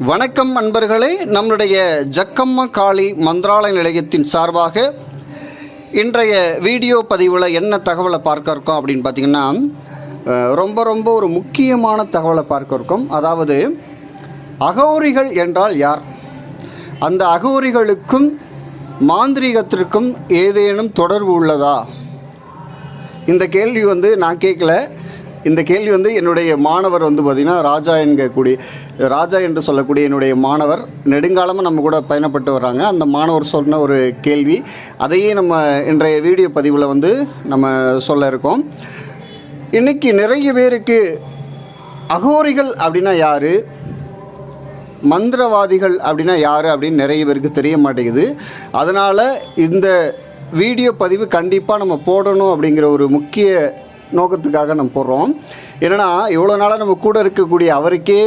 வணக்கம் அன்பர்களே நம்முடைய ஜக்கம்மா காளி மந்திராலய நிலையத்தின் சார்பாக இன்றைய வீடியோ பதிவில் என்ன தகவலை பார்க்க இருக்கோம் அப்படின்னு பார்த்தீங்கன்னா ரொம்ப ரொம்ப ஒரு முக்கியமான தகவலை பார்க்க இருக்கோம். அதாவது அகோரிகள் என்றால் யார்? அந்த அகோரிகளுக்கும் மாந்திரீகத்திற்கும் ஏதேனும் தொடர்பு உள்ளதா? இந்த கேள்வி வந்து நான் கேட்கல. இந்த கேள்வி வந்து என்னுடைய மாணவர் வந்து பார்த்திங்கன்னா ராஜா என்கக்கூடிய ராஜா என்று சொல்லக்கூடிய என்னுடைய மாணவர் நெடுங்காலமாக நம்ம கூட பயணப்பட்டு வர்றாங்க. அந்த மாணவர் சொன்ன ஒரு கேள்வி அதையே நம்ம இன்றைய வீடியோ பதிவில் வந்து நம்ம சொல்ல இருக்கோம். இன்றைக்கி நிறைய பேருக்கு அகோரிகள் அப்படின்னா யார்? மந்திரவாதிகள் அப்படின்னா யார் அப்படின்னு நிறைய பேருக்கு தெரிய மாட்டேங்குது. அதனால் இந்த வீடியோ பதிவு கண்டிப்பாக நம்ம போடணும் அப்படிங்கிற ஒரு முக்கிய நோக்கத்துக்காக நம்ம போடுறோம் என்னென்னா இவ்வளோ நாளாக நம்ம கூட இருக்கக்கூடிய அவருக்கே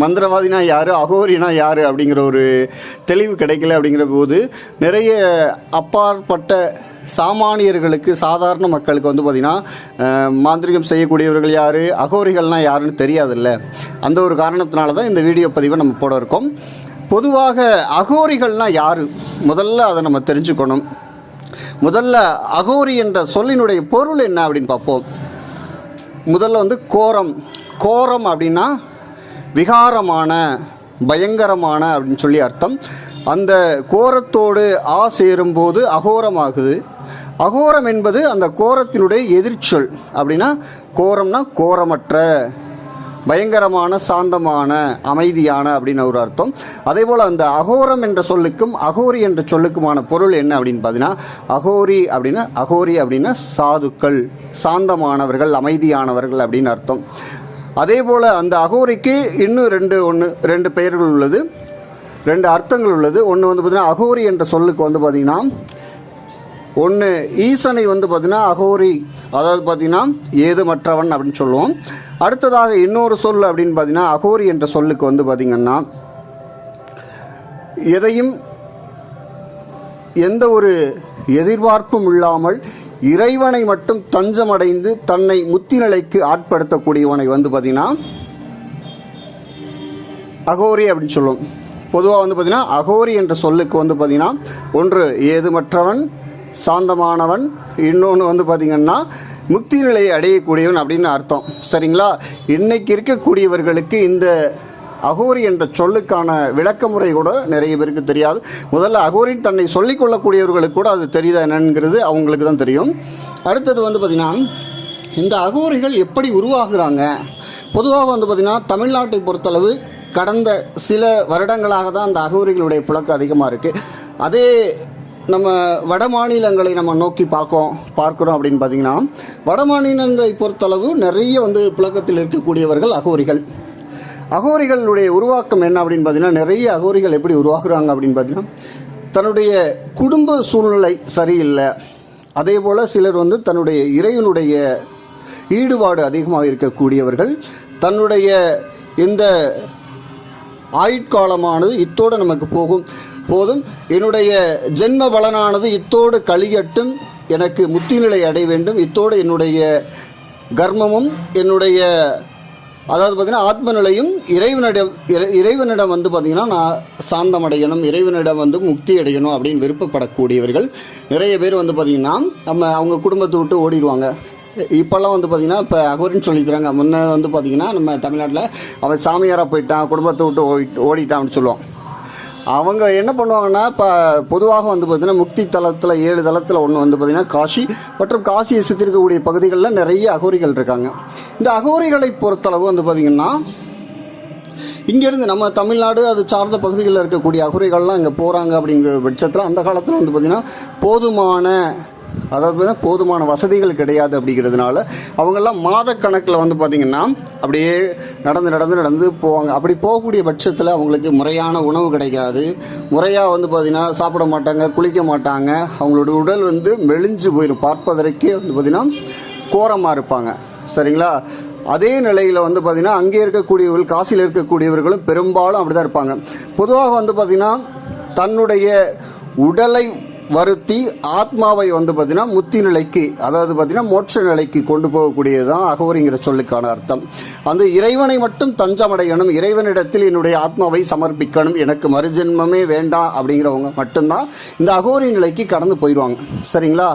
மந்திரவாதினா யார் அகோரினா யார் அப்படிங்கிற ஒரு தெளிவு கிடைக்கல அப்படிங்கிற போது நிறைய அப்பாற்பட்ட சாமானியர்களுக்கு சாதாரண மக்களுக்கு வந்து பார்த்திங்கன்னா மாந்திரிகம் செய்யக்கூடியவர்கள் யார் அகோரிகள்னால் யாருன்னு தெரியாதுல்ல. அந்த ஒரு காரணத்தினால தான் இந்த வீடியோ பதிவை நம்ம போட இருக்கோம். பொதுவாக அகோரிகள்னால் யார்? முதல்ல அதை நம்ம தெரிஞ்சுக்கணும். முதல்ல அகோரி என்ற சொல்லினுடைய பொருள் என்ன அப்படின்னு பார்ப்போம். முதல்ல வந்து கோரம். கோரம் அப்படின்னா விகாரமான பயங்கரமான அப்படின்னு சொல்லி அர்த்தம். அந்த கோரத்தோடு ஆ சேரும்போது அகோரமாகுது. அகோரம் என்பது அந்த கோரத்தினுடைய எதிர்ச்சொல். அப்படின்னா கோரம்னா கோரமற்ற. பயங்கரமான சாந்தமான அமைதியான அப்படின்னு ஒரு அர்த்தம். அதே போல் அந்த அகோரம் என்ற சொல்லுக்கும் அகோரி என்ற சொல்லுக்குமான பொருள் என்ன அப்படின்னு பார்த்தீங்கன்னா அகோரி அப்படின்னா அகோரி அப்படின்னா சாதுக்கள் சாந்தமானவர்கள் அமைதியானவர்கள் அப்படின்னு அர்த்தம். அதே போல் அந்த அகோரிக்கு இன்னும் ரெண்டு ஒன்று ரெண்டு பெயர்கள் உள்ளது ரெண்டு அர்த்தங்கள் உள்ளது. ஒன்று வந்து பார்த்திங்கன்னா அகோரி என்ற சொல்லுக்கு வந்து பார்த்திங்கன்னா ஒன்று ஈசனை வந்து பார்த்திங்கன்னா அகோரி அதாவது பார்த்தீங்கன்னா ஏதுமற்றவன் அப்படின்னு சொல்லுவோம். அடுத்ததாக இன்னொரு சொல் அப்படின்னு பார்த்தீங்கன்னா அகோரி என்ற சொல்லுக்கு வந்து பார்த்திங்கன்னா எதையும் எந்த ஒரு எதிர்பார்ப்பும் இல்லாமல் இறைவனை மட்டும் தஞ்சமடைந்து தன்னை முத்தி நிலைக்கு ஆட்படுத்தக்கூடியவனை வந்து பார்த்திங்கன்னா அகோரி அப்படின்னு சொல்லுவோம். பொதுவாக வந்து பார்த்திங்கன்னா அகோரி என்ற சொல்லுக்கு வந்து பார்த்திங்கன்னா ஒன்று ஏதுமற்றவன் சாந்தமானவன். இன்னொன்று வந்து பார்த்திங்கன்னா முக்தி நிலையை அடையக்கூடியவன் அப்படின்னு அர்த்தம். சரிங்களா? இன்னைக்கு இருக்கக்கூடியவர்களுக்கு இந்த அகோரி என்ற சொல்லுக்கான விளக்க முறை கூட நிறைய பேருக்கு தெரியாது. முதல்ல அகோரின் தன்னை சொல்லிக்கொள்ளக்கூடியவர்களுக்கு கூட அது தெரியுதா என்னங்கிறது அவங்களுக்கு தான் தெரியும். அடுத்தது வந்து பார்த்திங்கன்னா இந்த அகோரிகள் எப்படி உருவாகுறாங்க? பொதுவாக வந்து பார்த்திங்கன்னா தமிழ்நாட்டை பொறுத்தளவு கடந்த சில வருடங்களாக தான் அந்த அகோரிகளுடைய புழக்கம் அதிகமாக இருக்குது அதே நம்ம வட மாநிலங்களை நம்ம நோக்கி பார்க்கோம் பார்க்குறோம் அப்படின்னு பார்த்தீங்கன்னா வட மாநிலங்களை பொறுத்தளவு நிறைய வந்து புழக்கத்தில் இருக்கக்கூடியவர்கள் அகோரிகள். அகோரிகளுடைய உருவாக்கம் என்ன அப்படின்னு பார்த்தீங்கன்னா நிறைய அகோரிகள் எப்படி உருவாகுறாங்க அப்படின்னு பார்த்தீங்கன்னா தன்னுடைய குடும்ப சூழ்நிலை சரியில்லை. அதே போல் சிலர் வந்து தன்னுடைய இறைவனுடைய ஈடுபாடு அதிகமாக இருக்கக்கூடியவர்கள். தன்னுடைய இந்த ஆயுட்காலமானது இத்தோடு நமக்கு போகும். போதும் என்னுடைய ஜென்ம பலனானது இத்தோடு கழியட்டும் எனக்கு முத்தி நிலை அடைய வேண்டும். இத்தோடு என்னுடைய கர்மமும் என்னுடைய அதாவது பார்த்திங்கன்னா ஆத்ம நிலையும் இறைவனிடம் இறைவனிடம் வந்து பார்த்திங்கன்னா நான் சாந்தம் அடையணும் இறைவனிடம் வந்து முக்தி அடையணும் அப்படின்னு விருப்பப்படக்கூடியவர்கள். நிறைய பேர் வந்து பார்த்திங்கன்னா நம்ம அவங்க குடும்பத்தை விட்டு ஓடிடுவாங்க. இப்போல்லாம் வந்து பார்த்திங்கன்னா இப்போ அகோரின்னு சொல்லிக்கிறாங்க முன்னே வந்து பார்த்திங்கன்னா நம்ம தமிழ்நாட்டில் அவன் சாமியாராக போயிட்டான் குடும்பத்தை விட்டு ஓடி ஓடிட்டான்னு சொல்லுவான். சொல்லுவோம் அவங்க என்ன பண்ணுவாங்கன்னா இப்போ பொதுவாக வந்து பார்த்திங்கன்னா முக்தி தலத்தில் ஏழு தலத்தில் ஒன்று வந்து பார்த்திங்கன்னா காசி. மற்றும் காசியை சுற்றி இருக்கக்கூடிய பகுதிகளில் நிறைய அகோரிகள் இருக்காங்க. இந்த அகோரிகளை பொறுத்தளவு வந்து பார்த்திங்கன்னா இங்கேருந்து நம்ம தமிழ்நாடு அது சார்ந்த பகுதிகளில் இருக்கக்கூடிய அகுரிகள்லாம் இங்கே போகிறாங்க அப்படிங்கிற பட்சத்தில் அந்த காலத்தில் வந்து பார்த்திங்கன்னா போதுமான அதாவது போதுமான வசதிகள் கிடையாது அப்படிங்கிறதுனால அவங்கெல்லாம் மாதக்கணக்கில் வந்து பார்த்திங்கன்னா அப்படியே நடந்து நடந்து நடந்து போவாங்க. அப்படி போகக்கூடிய பட்சத்தில் அவங்களுக்கு முறையான உணவு கிடைக்காது. முறையாக வந்து பார்த்திங்கன்னா சாப்பிட மாட்டாங்க குளிக்க மாட்டாங்க. அவங்களோட உடல் வந்து மெலிஞ்சு போயிடும் பார்ப்பதற்கே வந்து பார்த்திங்கன்னா கோரமாக இருப்பாங்க. சரிங்களா? அதே நிலையில் வந்து பார்த்திங்கன்னா அங்கே இருக்கக்கூடியவர்கள் காசியில் இருக்கக்கூடியவர்களும் பெரும்பாலும் அப்படி தான் இருப்பாங்க. பொதுவாக வந்து பார்த்திங்கன்னா தன்னுடைய உடலை வருத்தி ஆத்மாவை வந்து பார்த்தீங்கன்னா முத்தி நிலைக்கு அதாவது பார்த்தீங்கன்னா மோட்ச நிலைக்கு கொண்டு போகக்கூடியது தான் அகோரிங்கிற சொல்லுக்கான அர்த்தம். அந்த இறைவனை மட்டும் தஞ்சமடையணும் இறைவனிடத்தில் என்னுடைய ஆத்மாவை சமர்ப்பிக்கணும் எனக்கு மறுஜென்மமே வேண்டாம் அப்படிங்கிறவங்க மட்டும்தான் இந்த அகோரி நிலைக்கு கடந்து போயிடுவாங்க சரிங்களா?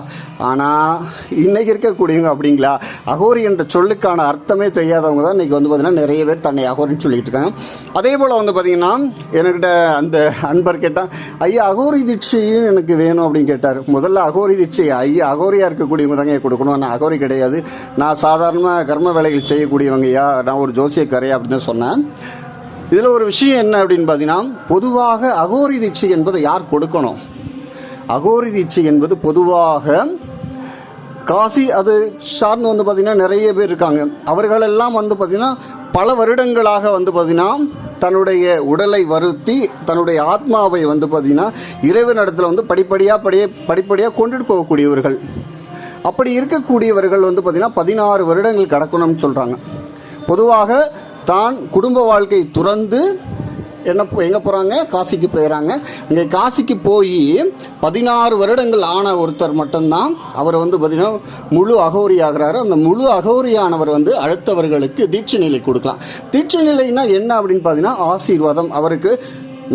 ஆனால் இன்னைக்கு இருக்கக்கூடியவங்க அப்படிங்களா? அகோரி என்ற சொல்லுக்கான அர்த்தமே தெரியாதவங்க தான் இன்றைக்கி வந்து பார்த்தீங்கன்னா நிறைய பேர் தன்னை அகோரின்னு சொல்லிட்டு இருக்காங்க. அதே போல் வந்து பார்த்தீங்கன்னா என்கிட்ட அந்த அன்பர் கேட்டால் ஐயா அகோரி தீட்சையும் எனக்கு வேணும். அப்படின்னு கேட்டார். முதல்ல அகோரி தீட்சை ஐயா அகோரியாக இருக்கக்கூடியவங்க தாங்க கொடுக்கணும். நான் அகோரி கிடையாது. நான் சாதாரணமாக கர்ம வேலைகள் செய்யக்கூடியவங்கய்யா நான் ஒரு ஜோசியக்காரையா அப்படின்னு தான் சொன்னேன். இதில் ஒரு விஷயம் என்ன அப்படின்னு பார்த்தீங்கன்னா பொதுவாக அகோரி தீட்சை என்பதை யார் கொடுக்கணும்? அகோரி தீட்சை என்பது பொதுவாக காசி அது சார்ந்து வந்து பார்த்திங்கன்னா நிறைய பேர் இருக்காங்க. அவர்களெல்லாம் வந்து பார்த்திங்கன்னா பல வருடங்களாக வந்து பார்த்திங்கன்னா தன்னுடைய உடலை வருத்தி தன்னுடைய ஆத்மாவை வந்து பார்த்திங்கன்னா இறைவனிடத்தில் வந்து படிப்படியாக படியே படிப்படியாக கொண்டுட்டு போகக்கூடியவர்கள். அப்படி இருக்கக்கூடியவர்கள் வந்து பார்த்திங்கன்னா பதினாறு வருடங்கள் கடக்கணும்னு சொல்கிறாங்க பொதுவாக தான் குடும்ப வாழ்க்கை துறந்து என்ன எங்கே போகிறாங்க காசிக்கு போயிடறாங்க இங்கே காசிக்கு போய் பதினாறு வருடங்கள் ஆன ஒருத்தர் மட்டும்தான். அவர் வந்து பார்த்திங்கன்னா முழு அகோரி ஆகிறாரு அந்த முழு அகோரியானவர் வந்து அடுத்தவர்களுக்கு தீட்சை நிலை கொடுக்கலாம். தீட்சை நிலைனா என்ன அப்படின்னு பார்த்தீங்கன்னா ஆசீர்வாதம். அவருக்கு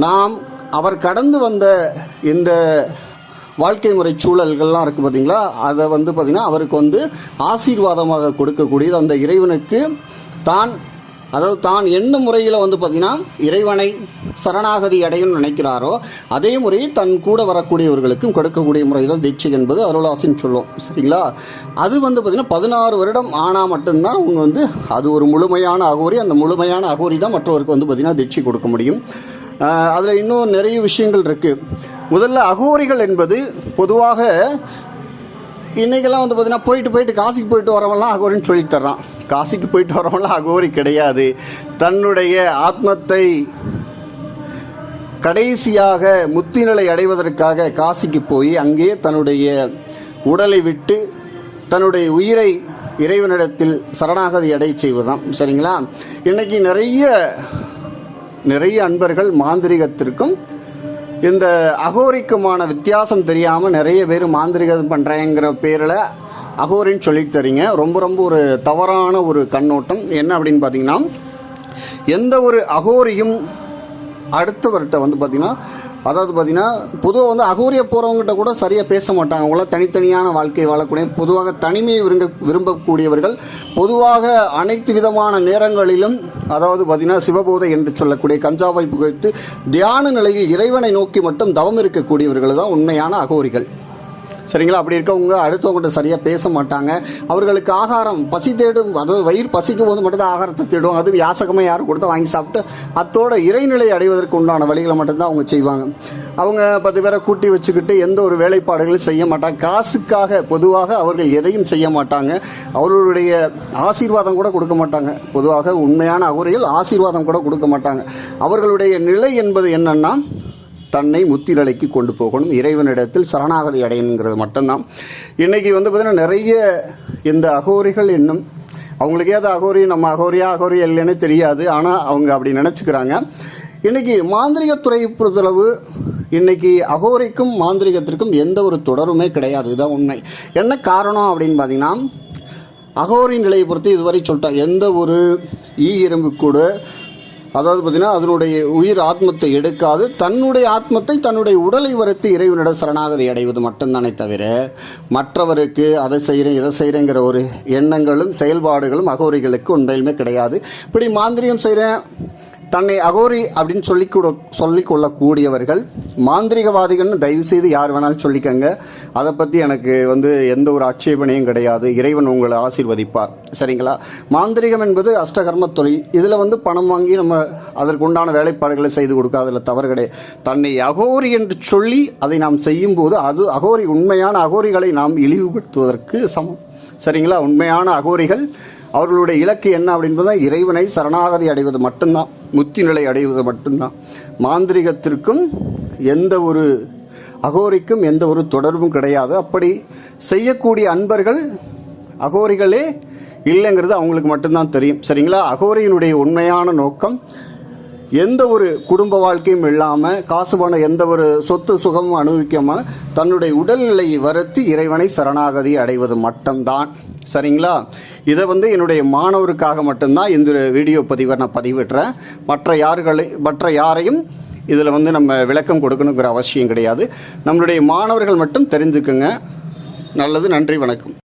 நாம் அவர் கடந்து வந்த இந்த வாழ்க்கை முறை சூழல்கள்லாம் இருக்குது பார்த்தீங்களா அதை வந்து பார்த்திங்கன்னா அவருக்கு வந்து ஆசீர்வாதமாக கொடுக்கக்கூடியது. அந்த இறைவனுக்கு தான் அதாவது தான் என்ன முறையில் வந்து பார்த்திங்கன்னா இறைவனை சரணாகதி அடையணும்னு நினைக்கிறாரோ அதே முறையை தன் கூட வரக்கூடியவர்களுக்கும் கொடுக்கக்கூடிய முறை தான் தீட்சை என்பது அருளாசின்னு சொல்லும். சரிங்களா? அது வந்து பார்த்திங்கன்னா பதினாறு வருடம் ஆனால் மட்டும்தான் அவங்க வந்து அது ஒரு முழுமையான அகோரி அந்த முழுமையான அகோரி தான் மற்றவருக்கு வந்து பார்த்திங்கன்னா தீட்சை கொடுக்க முடியும். அதில் இன்னும் நிறைய விஷயங்கள் இருக்குது முதல்ல அகோரிகள் என்பது பொதுவாக இன்றைக்கெல்லாம் வந்து பார்த்திங்கன்னா போயிட்டு போயிட்டு காசுக்கு போயிட்டு வரவெல்லாம் அகோரின்னு சொல்லித் தர்றான். காசிக்கு போயிட்டு வரவன்லாம் அகோரி கிடையாது. தன்னுடைய ஆத்மத்தை கடைசியாக முத்திநிலை அடைவதற்காக காசிக்கு போய் அங்கே தன்னுடைய உடலை விட்டு தன்னுடைய உயிரை இறைவனிடத்தில் சரணாகதி அடை செய்வதுதான் சரிங்களா? இன்றைக்கி நிறைய நிறைய அன்பர்கள் மாந்திரிகத்திற்கும் இந்த அகோரிக்குமான வித்தியாசம் தெரியாமல் நிறைய பேர் மாந்திரிகம் பண்ணுறேங்கிற பேரில் அகோரின்னு சொல்லிட்டு தரீங்க. ரொம்ப ரொம்ப ஒரு தவறான ஒரு கண்ணோட்டம். என்ன அப்படின்னு பார்த்தீங்கன்னா எந்த ஒரு அகோரியும் அடுத்தவர்கிட்ட வந்து பார்த்திங்கன்னா அதாவது பார்த்திங்கன்னா பொதுவாக வந்து அகோரிய போகிறவங்ககிட்ட கூட சரியாக பேச மாட்டாங்க. அவங்களாம் தனித்தனியான வாழ்க்கை வாழக்கூடிய பொதுவாக தனிமையை விரும்ப விரும்பக்கூடியவர்கள் பொதுவாக அனைத்து விதமான நேரங்களிலும் அதாவது பார்த்திங்கன்னா சிவபோதை என்று சொல்லக்கூடிய கஞ்சாவை புகைத்து தியான நிலையில் இறைவனை நோக்கி மட்டும் தவம் இருக்கக்கூடியவர்கள் தான் உண்மையான அகோரிகள். சரிங்களா? அப்படி இருக்கவங்க அடுத்தவங்கள்ட்ட சரியாக பேச மாட்டாங்க. அவர்களுக்கு ஆகாரம் பசி தேடும் அதாவது வயிறு பசிக்கும் போது மட்டும்தான் ஆகாரத்தை தேடும். அதுவும் யாசகமாக யாரும் கொடுத்தா வாங்கி சாப்பிட்டு அத்தோட இறைநிலை அடைவதற்கு உண்டான வழிகளை மட்டும்தான் அவங்க செய்வாங்க. அவங்க பத்து பேரை கூட்டி வச்சுக்கிட்டு எந்த ஒரு வேலைப்பாடுகளும் செய்ய மாட்டாங்க. காசுக்காக பொதுவாக அவர்கள் எதையும் செய்ய மாட்டாங்க. அவர்களுடைய ஆசீர்வாதம் கூட கொடுக்க மாட்டாங்க. பொதுவாக உண்மையான அகுரிகள் ஆசீர்வாதம் கூட கொடுக்க மாட்டாங்க. அவர்களுடைய நிலை என்பது என்னன்னா தன்னை முத்திரலைக்கு கொண்டு போகணும். இறைவனிடத்தில் சரணாகதி அடையணுங்கிறது மட்டும்தான். இன்றைக்கி வந்து பார்த்திங்கன்னா நிறைய இந்த அகோரிகள் என்னும் அவங்களுக்கு ஏதாவது அகோரி நம்ம அகோரியா அகோரி இல்லைன்னு தெரியாது. ஆனால் அவங்க அப்படி நினச்சிக்கிறாங்க. இன்றைக்கி மாந்திரிகத்துறை பொறுத்தளவு இன்றைக்கி அகோரிக்கும் மாந்திரிகத்திற்கும் எந்த ஒரு தொடருமே கிடையாது. இதுதான் உண்மை. என்ன காரணம் அப்படின்னு பார்த்தீங்கன்னா அகோரி நிலையை பொறுத்து இதுவரை சொல்லிட்டேன் எந்த ஒரு ஈ எறும்பு கூட அதாவது பார்த்தீங்கன்னா அதனுடைய உயிர் ஆத்மத்தை எடுக்காது தன்னுடைய ஆத்மத்தை தன்னுடைய உடலை வரைத்து இறைவனிட சரணாகதி அடைவது மட்டும்தானே தவிர மற்றவருக்கு அதை செய்கிறேன் இதை செய்கிறேங்கிற ஒரு எண்ணங்களும் செயல்பாடுகளும் அகோரிகளுக்கு உண்மையிலுமே கிடையாது. இப்படி மாந்திரியம் செய்கிறேன் தன்னை அகோரி அப்படின்னு சொல்லி கூட சொல்லி கொள்ளக்கூடியவர்கள் மாந்திரிகவாதிகள்னு தயவு செய்து யார் வேணாலும் சொல்லிக்கங்க. அதை பற்றி எனக்கு வந்து எந்த ஒரு ஆட்சேபனையும் கிடையாது. இறைவன் உங்களை ஆசீர்வதிப்பார். சரிங்களா? மாந்திரிகம் என்பது அஷ்டகர்ம தொழில். இதில் வந்து பணம் வாங்கி நம்ம அதற்கு உண்டான வேலைப்பாடுகளை செய்து கொடுக்க அதில் தவறு கிடையாது. தன்னை அகோரி என்று சொல்லி அதை நாம் செய்யும்போது அது அகோரி உண்மையான அகோரிகளை நாம் இழிவுபடுத்துவதற்கு சமம். சரிங்களா? உண்மையான அகோரிகள் அவர்களுடைய இலக்கு என்ன அப்படின்பது இறைவனை சரணாகதி அடைவது மட்டும்தான் முத்தி நிலை அடைவது மட்டும்தான். மாந்திரிகத்திற்கும் எந்த ஒரு அகோரிக்கும் எந்த ஒரு தொடர்பும் கிடையாது. அப்படி செய்யக்கூடிய அன்பர்கள் அகோரிகளே இல்லைங்கிறது அவங்களுக்கு மட்டும்தான் தெரியும். சரிங்களா? அகோரியினுடைய உண்மையான நோக்கம் எந்த ஒரு குடும்ப வாழ்க்கையும் இல்லாமல் காசு பணம் எந்த ஒரு சொத்து சுகமும் அனுபவிக்காமல் தன்னுடைய உடல்நிலையை வருத்தி இறைவனை சரணாகதி அடைவது மட்டும்தான். சரிங்களா? இதை வந்து என்னுடைய மாணவருக்காக மட்டும்தான் இந்த வீடியோ பதிவை நான் பதிவிடுறேன். மற்ற யார்களை மற்ற யாரையும் இதில் வந்து நம்ம விளக்கம் கொடுக்கணுங்கிற அவசியம் கிடையாது. நம்மளுடைய மாணவர்கள் மட்டும் தெரிஞ்சுக்குங்க. நல்லது நன்றி வணக்கம்.